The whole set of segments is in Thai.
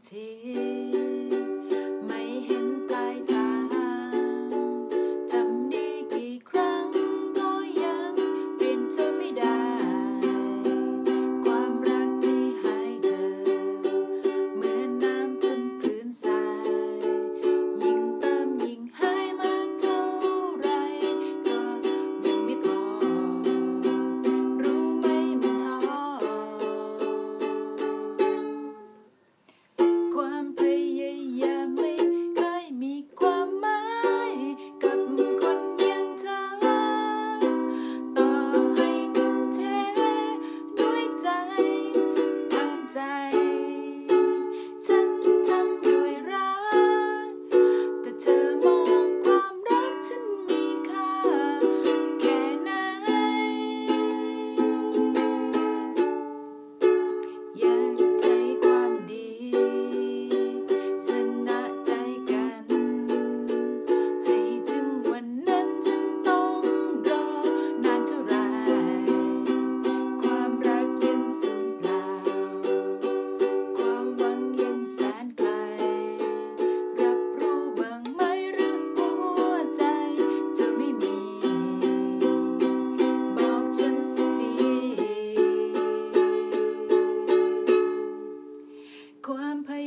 起安排。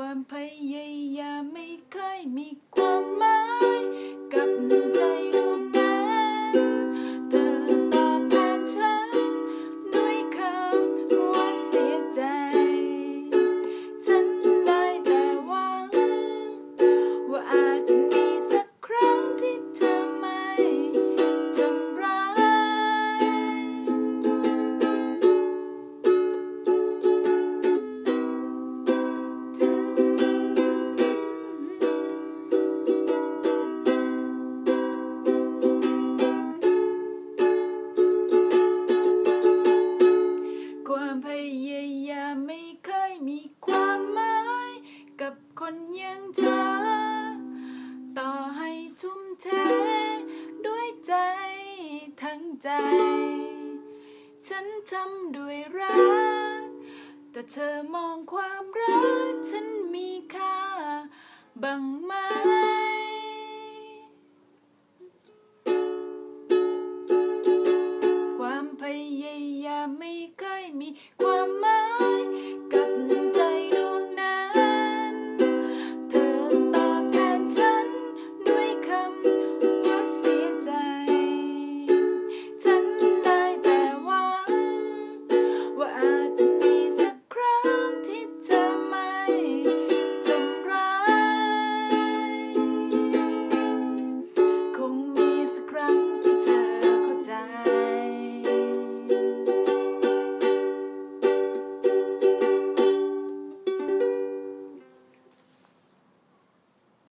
ความพยายามไม่เคยมีความหมาย ยมีความหมายกับคนอย่างเธอ ต่อให้ทุ่มเทด้วยใจทั้งใจ ฉันทำด้วยรัก แต่เธอมองความรักฉันมีค่าบ้างไหมความพยายามไม่เคยมี